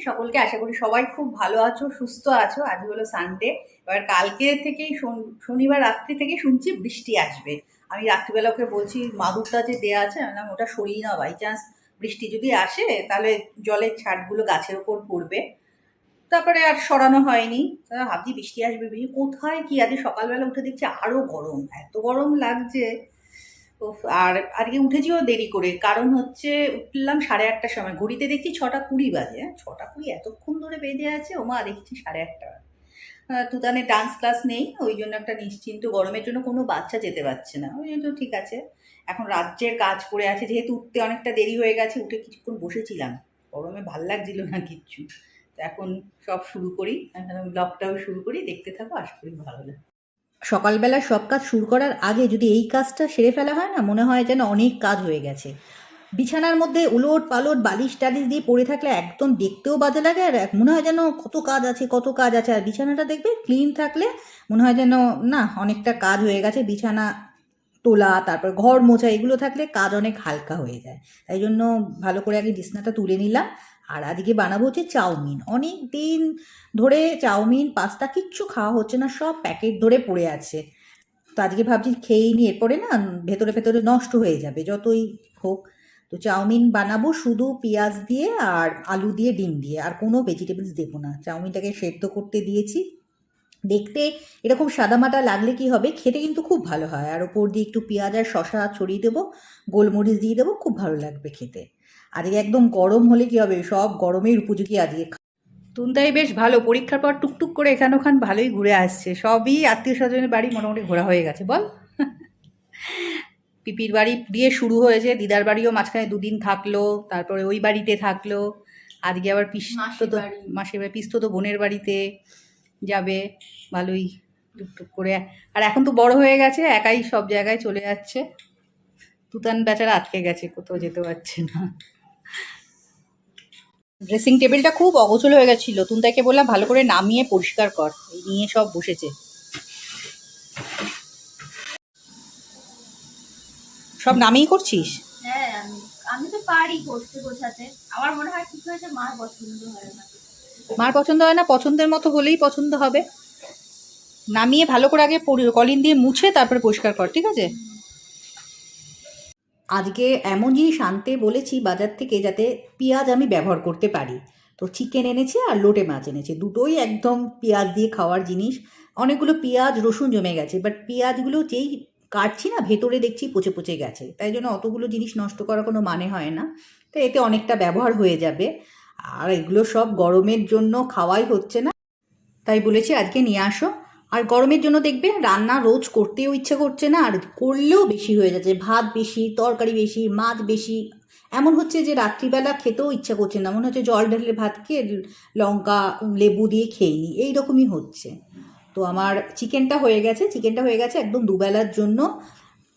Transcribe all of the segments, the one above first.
সকলকে আশা করি সবাই খুব ভালো আছো, সুস্থ আছো। আজ হলো সানডে এবার কালকে থেকেই শন- শনিবার রাত্রি থেকে শুনছি বৃষ্টি আসবে। আমি রাত্রিবেলা ওকে বলছি, মাদুরটা যে দেওয়া আছে, আমি ওটা সরিয়ে না বাই চান্স বৃষ্টি যদি আসে, তাহলে জলের ছাটগুলো গাছের ওপর পড়বে। তারপরে আর সরানো হয়নি। ভাবছি বৃষ্টি আসবে কোথায় কি? আজ সকালবেলা উঠে দেখছি আরও গরম। এত গরম লাগছে। আর আজকে উঠেছিও দেরি করে। কারণ হচ্ছে উঠলাম সাড়ে আটটার সময়। ঘড়িতে দেখছি ছটা কুড়ি বাজে। হ্যাঁ, ছটা কুড়ি এতক্ষণ ধরে বেজে আছে? ওমা দেখছি সাড়ে আটটা। আহ, তুতানের ডান্স ক্লাস নেই ওই জন্য একটা নিশ্চিন্ত গরমের জন্য কোনো বাচ্চা যেতে পারছে না। ওই জন্য ঠিক আছে। এখন রাজ্যের কাজ পড়ে আছে যেহেতু উঠতে অনেকটা দেরি হয়ে গেছে উঠে কিছুক্ষণ বসেছিলাম। গরমে ভালো লাগছিল না কিচ্ছু। তো এখন সব শুরু করি। ব্লগটাও শুরু করি। দেখতে থাকো আশা করি ভালো লাগে সকালবেলা সব কাজ শুরু করার আগে যদি এই কাজটা সেরে ফেলা হয় না, মনে হয় যেন অনেক কাজ হয়ে গেছে। বিছানার মধ্যে উলট পালট বালিশ টালিশ দিয়ে পড়ে থাকলে একদম দেখতেও বাজে লাগে আর মনে হয় যেন কত কাজ আছে, কত কাজ আছে। আর বিছানাটা দেখবে ক্লিন থাকলে মনে হয় যেন, না, অনেকটা কাজ হয়ে গেছে। বিছানা, তোলা, তারপর ঘর মোছা, এগুলো থাকলে কাজ অনেক হালকা হয়ে যায়। তাই জন্য ভালো করে আগে বিছনাটা তুলে নিলাম। আর আজকে বানাবো হচ্ছে চাউমিন। অনেক দিন ধরে চাউমিন, পাস্তা, কিচ্ছু খাওয়া হচ্ছে না, সব প্যাকেট ধরে পড়ে আছে। তো আজকে ভাবছি খেয়েই নি, এরপরে না ভেতরে ভেতরে নষ্ট হয়ে যাবে, যতই হোক। তো চাউমিন বানাবো শুধু পেঁয়াজ দিয়ে আর আলু দিয়ে, ডিম দিয়ে, আর কোনো ভেজিটেবলস দেবো না। চাউমিনটাকে সেদ্ধ করতে দিয়েছি। দেখতে এরকম সাদামাটা লাগলে কি হবে, খেতে কিন্তু খুব ভালো হয়। আর ওপর দিয়ে একটু পেঁয়াজ আর শশা ছড়িয়ে দেবো, গোলমরিচ দিয়ে দেবো, খুব ভালো লাগবে খেতে। আজকে একদম গরম হলে কি হবে, সব গরমের উপযোগী আজকে। তুনতাই বেশ ভালো। পরীক্ষার পর টুকটুক করে এখান ওখান ভালোই ঘুরে আসছে। সবই আত্মীয় স্বজনের বাড়ি মোটামুটি ঘোরা হয়ে গেছে বল। পিপির বাড়ি দিয়ে শুরু হয়েছে দিদার বাড়িও মাঝখানে দুদিন থাকল তারপরে ওই বাড়িতে থাকল আজকে আবার পিস্ত তো। মাসির বাড়ি। পিস্ত তো বোনের বাড়িতে যাবে ভালোই টুকটুক করে। আর এখন তো বড় হয়ে গেছে একাই সব জায়গায় চলে যাচ্ছে। তুতান বেচারা আটকে গেছে কোথাও যেতে পারছে না। ড্রেসিং টেবিলটা খুব অগোছল হয়ে গেছিল। তুনতাইকে বললাম ভালো করে নামিয়ে পরিষ্কার কর। এই নিয়ে সব বসেছে। সব নামিয়ে করছিস? হ্যাঁ আমি আমি তো পারি করতে গোছাতে। আমার মনে হয় ঠিক হয়েছে মার পছন্দ হয় না। মার পছন্দ হয় না পছন্দের মতো হলেই পছন্দ হবে। নামিয়ে ভালো করে আগে কলিন দিয়ে মুছে তারপরে পরিষ্কার কর ঠিক আছে? আজকে এমন জিনিস আনতে বলেছি বাজার থেকে যাতে পেঁয়াজ আমি ব্যবহার করতে পারি। তো চিকেন এনেছে আর লোটে মাছ এনেছে। দুটোই একদম পেঁয়াজ দিয়ে খাওয়ার জিনিস। অনেকগুলো পেঁয়াজ, রসুন জমে গেছে। বাট পেঁয়াজগুলো যেই কাটছি না, ভেতরে দেখছি পচে পচে গেছে। তাই জন্য অতগুলো জিনিস নষ্ট করার কোনো মানে হয় না। তো এতে অনেকটা ব্যবহার হয়ে যাবে। আর এগুলো সব গরমের জন্য খাওয়াই হচ্ছে না। তাই বলেছি আজকে নিয়ে আসো। আর গরমের জন্য দেখবে রান্না রোজ করতেও ইচ্ছে করছে না, আর করলেও বেশি হয়ে যাচ্ছে। ভাত বেশি, তরকারি বেশি, মাছ বেশি। এমন হচ্ছে যে রাত্রিবেলা খেতেও ইচ্ছা করছে না। মনে হচ্ছে জল ঢেলে ভাত খেয়ে লঙ্কা, লেবু দিয়ে খেয়ে নিই। এইরকমই হচ্ছে। তো আমার চিকেনটা হয়ে গেছে। চিকেনটা হয়ে গেছে একদম দুবেলার জন্য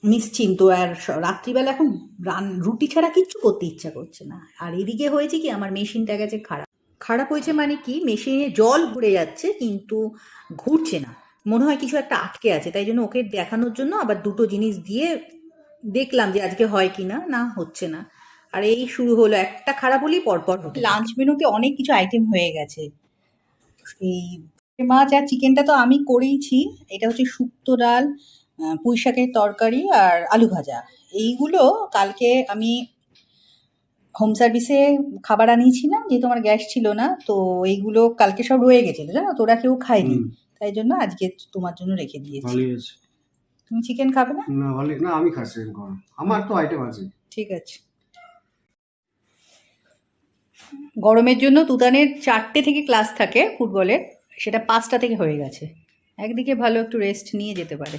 নিশ্চিন্ত। আর রাত্রিবেলা এখন রান, রুটি ছাড়া কিচ্ছু করতে ইচ্ছা করছে না। আর এদিকে হয়েছে কি, আমার মেশিনটা গেছে খারাপ। খারাপ হয়েছে মানে কি, মেশিনে জল ভরে যাচ্ছে কিন্তু ঘুরছে না। মনে হয় কিছু একটা আটকে আছে তাই জন্য ওকে দেখানোর জন্য আবার দুটো জিনিস দিয়ে দেখলাম যে আজকে হয় কি না না হচ্ছে না। আর এই শুরু হলো একটা খারাপ হলেই পরপর হতো লাঞ্চ মেনুতে অনেক কিছু আইটেম হয়ে গেছে। এই মাছ আর চিকেনটা তো আমি করেইছি এটা হচ্ছে শুক্তো ডাল পুঁই শাকের তরকারি আর আলু ভাজা। এইগুলো কালকে আমি হোম সার্ভিসে খাবার আনিয়েছিলাম যেহেতু আমার গ্যাস ছিল না তো এইগুলো কালকে সব রয়ে গেছিল জানো তোরা কেউ খায়নি। তাই জন্য আজকে তোমার জন্য রেখে দিয়েছি। ভালোই আছে তুমি চিকেন খাবে না? না ভালোই না আমি খাচ্ছি এখন আমার তো আইটেম আছে। ঠিক আছে। গরমের জন্য তুতানের চারটে থেকে ক্লাস থাকে ফুটবলের। সেটা পাঁচটা থেকে হয়ে গেছে। একদিকে ভালো একটু রেস্ট নিয়ে যেতে পারে।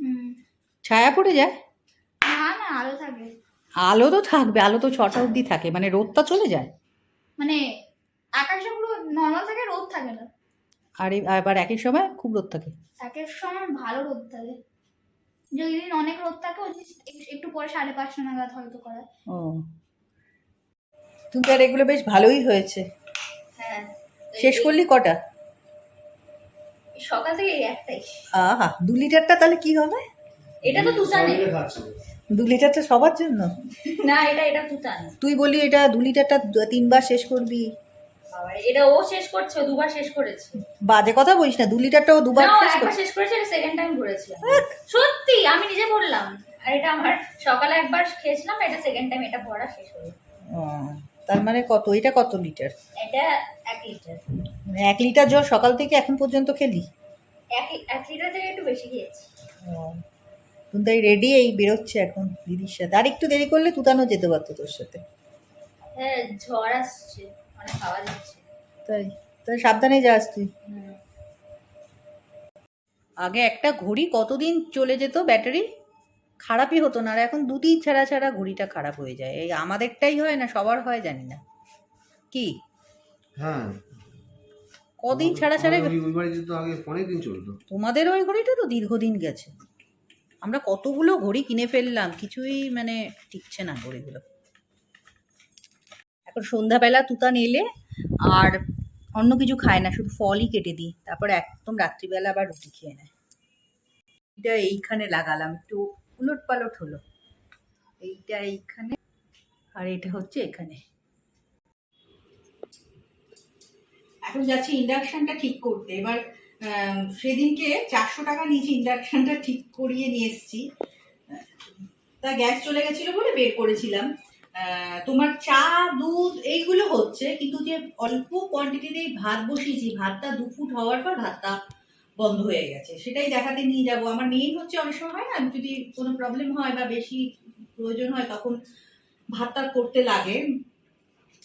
হুম। ছায়া পড়ে যায়? না না আলো থাকে আলো তো থাকবে আলো তো ছটা অবধি থাকে। মানে রোদটা চলে যায়? মানে আকাশে পুরো নর্মাল থাকে রোদ থাকে না। আর আবার একই সময় খুব রোদ থাকে। একের সময় ভালো রোদ থাকে। যদি দিন অনেক রোদ থাকে ওই একটু পরে সাড়ে পাঁচটা নাগাদ হয়তো করা। ও। তুমি আর এগুলো বেশ ভালোই হয়েছে। হ্যাঁ। শেষ করলি কটা? সকাল থেকে একটাই। আহা দু লিটারটা তাহলে কি হবে? এটা তো তুতানে দু লিটারটা সবার জন্য? না এটা এটা তুতান তুই বলি এটা দু লিটারটা দু- তিনবার শেষ করবি। এটা ও শেষ করছে দুবার শেষ করেছে। বাজে কথা বলিস না দু লিটারটাও দুবার শেষ করছিস। শেষ করেছে এটা সেকেন্ড টাইম করেছে। সত্যি আমি নিজে বললাম আর এটা আমার সকালে একবার খেয়েছিলাম এটা সেকেন্ড টাইম এটা ভরা শেষ হলো তার মানে কত এটা কত লিটার? এটা এক লিটার। এক লিটার জল সকাল থেকে এখন পর্যন্ত খেলি? এক এক লিটার থেকে একটু বেশি খেয়েছি। তাই রেডি এই বেরোচ্ছে এখন দিদির সাথে। আর একটু দেরি করলে তুতানো যেতে পারতো তোর সাথে। হ্যাঁ ঝড় আসছে। মানে যাচ্ছে। তাই তাই সাবধানে যাস তুই। আগে একটা ঘড়ি কতদিন চলে যেত ব্যাটারি? খারাপই হতো না আর এখন দুদিন ছাড়া ছাড়া ঘড়িটা খারাপ হয়ে যায়। এই আমাদেরটাই হয় না সবার হয় জানি না। কি? হ্যাঁ। কদিন ছাড়া ছাড়া আমাদের ওই- ওই তো আগে অনেক দিন চলতো। তোমাদের ওই ঘড়িটা তো দীর্ঘদিন গেছে। আমরা কতগুলো ঘড়ি কিনে ফেললাম কিছুই মানে টিকছে না ঘড়িগুলো। এখন সন্ধ্যাবেলা তুতান এলে আর অন্য কিছু খায় না, শুধু ফলই কেটে দিই। তারপর একদম রাত্রিবেলা আবার রুটি খেয়ে নেয়। এটা এইখানে লাগালাম, একটু উলট পালট হলো। এইটা এইখানে আর এটা হচ্ছে এখানে। এখন যাচ্ছি ইন্ডাকশনটা ঠিক করতে। এবার সেদিনকে চারশো টাকা নিয়েছি, ইন্ডাকশনটা ঠিক করিয়ে নিয়ে এসেছি। তা গ্যাস চলে গেছিল বলে বের করেছিলাম। তোমার চা, দুধ এইগুলো হচ্ছে, কিন্তু যে অল্প কোয়ান্টিটিতেই ভাত বসিয়েছি, ভাতটা দু ফুট হওয়ার পর ভাতটা বন্ধ হয়ে গেছে। সেটাই দেখাতে নিয়ে যাব। আমার মেইন হচ্ছে অনেক সময় হয় না যদি কোনো প্রবলেম হয় বা বেশি প্রয়োজন হয় তখন ভাতটা করতে লাগে।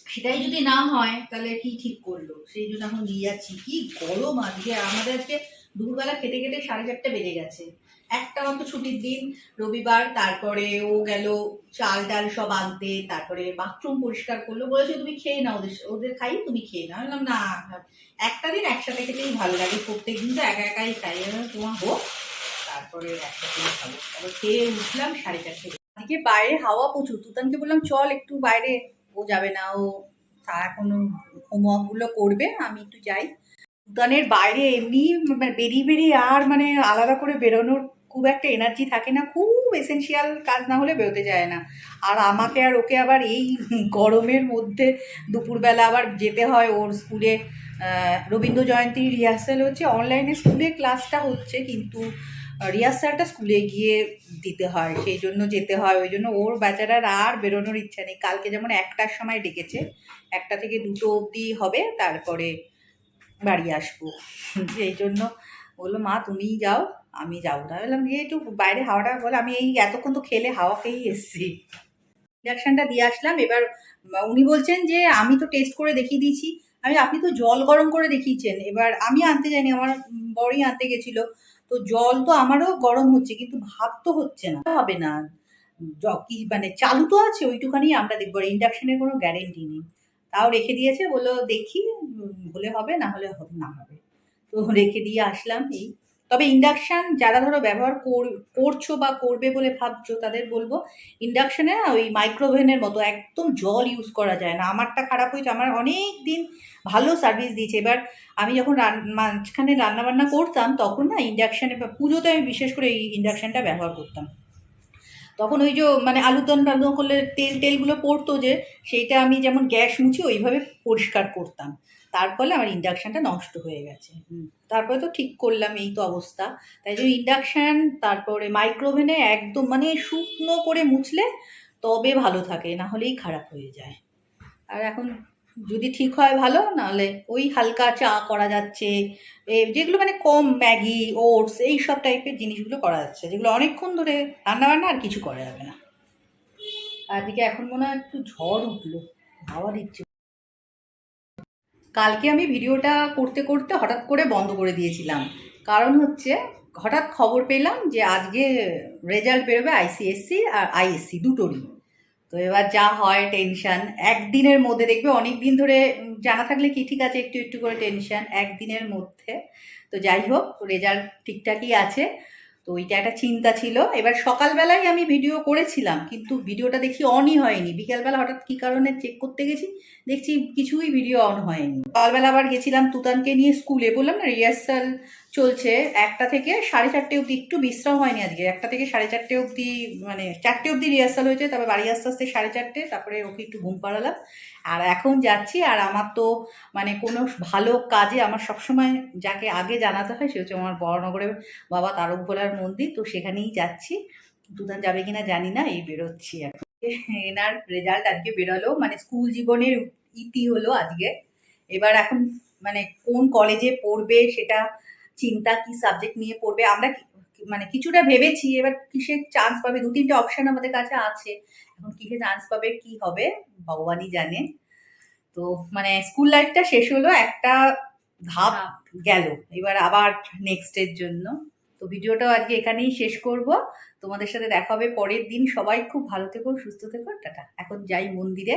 সেটাই যদি না হয়, তাহলে কি ঠিক করল? সেই জন্য এখন নিয়ে যাচ্ছি। কি গরম আজকে! আমাদের আজকে দুপুরবেলা খেতে খেতে সাড়ে চারটে বেজে গেছে। একটা মাত্র ছুটির দিন, রবিবার, তারপরে ও গেল চাল ডাল সব আনতে, তারপরে বাথরুম পরিষ্কার করল, বলেছে তুমি খেয়ে নাও ওদের ওদের খাই, তুমি খেয়ে নাও। বললাম, না, একটা দিন একসাথে খেতেই ভালো লাগে, প্রত্যেক দিন তো একা একাই খাই। তোমার হোক। তারপরে একসাথে খাব তারপর খেয়ে উঠলাম সাড়ে চারটে আজকে বাইরে হাওয়া প্রচুর। তুতানকে বললাম, চল একটু বাইরে, ও যাবে না, ও তা এখন হোমওয়ার্কগুলো করবে, আমি একটু যাই। উদ্যানের বাইরে এমনি মানে বেরিয়ে বেরিয়ে আর মানে আলাদা করে বেরোনোর খুব একটা এনার্জি থাকে না, খুব এসেনশিয়াল কাজ না হলে বেরোতে যায় না। আর আমাকে আর ওকে আবার এই গরমের মধ্যে দুপুরবেলা আবার যেতে হয় ওর স্কুলে রবীন্দ্র জয়ন্তীর রিহার্সাল হচ্ছে অনলাইনে স্কুলে ক্লাসটা হচ্ছে, কিন্তু রিহার্সালটা স্কুলে গিয়ে দিতে হয়, সেই জন্য যেতে হয়, ওই জন্য ওর বেচারার আর বেরোনোর ইচ্ছা নেই। কালকে যেমন একটার সময় ডেকেছে, একটা থেকে দুটো অবধি হবে, তারপরে বাড়ি আসব। সেই জন্য বলল, মা, তুমিই যাও। আমি যাব। না বললাম যে একটু বাইরে হাওয়াটা বলে, আমি এই এতক্ষণ তো খেলে হাওয়া খেয়েই এসছি। ইন্ডাকশানটা দিয়ে আসলাম। এবার উনি বলছেন যে, আমি তো টেস্ট করে দেখিয়ে দিয়েছি। আমি, আপনি তো জল গরম করে দেখিয়েছেন। এবার আমি আনতে যাইনি, আমার বড়ই আনতে গেছিল। তো জল তো আমারও গরম হচ্ছে, কিন্তু ভাব তো হচ্ছে না। হবে না। কি মানে চালু তো আছে, ওইটুখানি আমরা দেখব। ইন্ডাকশনের কোনো গ্যারেন্টি নেই। তাও রেখে দিয়েছে, বলল, দেখি হলে হবে, না হলে না হবে। তো রেখে দিয়ে আসলাম এই। তবে ইন্ডাকশান যারা ধরো ব্যবহার কর- করছ বা করবে বলে ভাবছ তাদের বলব ইন্ডাকশানে না ওই মাইক্রোওভেনের মতো একদম জল ইউজ করা যায় না। আমারটা খারাপ হয়েছে, আমার অনেক দিন ভালো সার্ভিস দিয়েছে। এবার আমি যখন মাঝখানে রান্নাবান্না করতাম, তখন না ইন্ডাকশানে পুজোতে আমি বিশেষ করে এই ইন্ডাকশানটা ব্যবহার করতাম। তখন ওই যে মানে আলুদম টালুদম করলে তেল টেলগুলো পড়তো যে, সেইটা আমি যেমন গ্যাস মুছি ওইভাবে পরিষ্কার করতাম। তার ফলে আমার ইন্ডাকশানটা নষ্ট হয়ে গেছে। হুম। তারপরে তো ঠিক করলাম এই তো অবস্থা। তাই জন্য ইন্ডাকশান তারপরে মাইক্রোওভেনে একদম মানে শুকনো করে মুছলে তবে ভালো থাকে না হলেই খারাপ হয়ে যায়। আর এখন যদি ঠিক হয় ভালো নাহলে ওই হালকা চা করা যাচ্ছে যেগুলো মানে কম ম্যাগি ওটস এই সব টাইপের জিনিসগুলো করা যাচ্ছে যেগুলো অনেকক্ষণ ধরে রান্নাবান্না আর কিছু করা যাবে না। আর এখন মনে হয় একটু ঝড় উঠল হাওয়া দিচ্ছে। কালকে আমি ভিডিওটা করতে করতে হঠাৎ করে বন্ধ করে দিয়েছিলাম। কারণ হচ্ছে, হঠাৎ খবর পেলাম যে আজকে রেজাল্ট বেরোবে আইসিএসসি আর আইএসসি দুটোরই। তো এবার যা হয় টেনশন একদিনের মধ্যে দেখবে অনেক দিন ধরে জানা থাকলে কি ঠিক আছে, একটু একটু করে টেনশন একদিনের মধ্যে। তো যাই হোক রেজাল্ট ঠিকঠাকই আছে। তো ওইটা একটা চিন্তা ছিল। এবার সকালবেলায় আমি ভিডিও করেছিলাম, কিন্তু ভিডিওটা দেখি অনই হয়নি। বিকালবেলা হঠাৎ কী কারণে চেক করতে গেছি, দেখছি কিছুই ভিডিও অন হয়নি। সকালবেলা আবার গেছিলাম তুতানকে নিয়ে স্কুলে বললাম না রিহার্সাল চলছে। একটা থেকে সাড়ে চারটে অবধি, একটু বিশ্রাম হয়নি আজকে। একটা থেকে সাড়ে চারটে অবধি মানে চারটে অবধি রিহার্সাল হয়েছে, তারপরে বাড়ি আস্তে আস্তে সাড়ে চারটে, তারপরে ওকে একটু ঘুম পাড়ালাম। আর এখন যাচ্ছি, আর আমার তো মানে কোনো ভালো কাজে আমার সবসময় যাকে আগে জানাতে হয়, সে হচ্ছে আমার বড়নগরের বাবা তারক ভোলার মন্দির। তো সেখানেই যাচ্ছি। দুদান যাবে কিনা জানি না, এই বেরোচ্ছি এখন। এনার রেজাল্ট আজকে বেরোলো মানে স্কুল জীবনের ইতি হলো আজকে। এবার এখন মানে কোন কলেজে পড়বে সেটা চিন্তা কি সাবজেক্ট নিয়ে পড়বে? আমরা মানে কিছুটা ভেবেছি এবার কিসে চান্স পাবে? দু তিনটে অপশন আমাদের কাছে আছে। এখন কিসে চান্স পাবে কি হবে? ভগবানই জানে তো মানে স্কুল লাইফটা শেষ হলো একটা ধাপ গেল। এবার আবার নেক্সটের জন্য। তো ভিডিওটাও আজকে এখানেই শেষ করব। তোমাদের সাথে দেখা হবে পরের দিন। সবাই খুব ভালো থেকো সুস্থ থেকো। টাটা। এখন যাই মন্দিরে।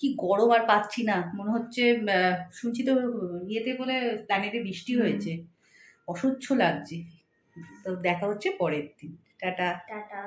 কি গরম আর পাচ্ছি না। মনে হচ্ছে শুনছি তো ইয়েতে বলে প্ল্যানেটে বৃষ্টি হয়েছে। অসহ্য লাগছে। তো দেখা হচ্ছে পরের দিন। টাটা। টাটা।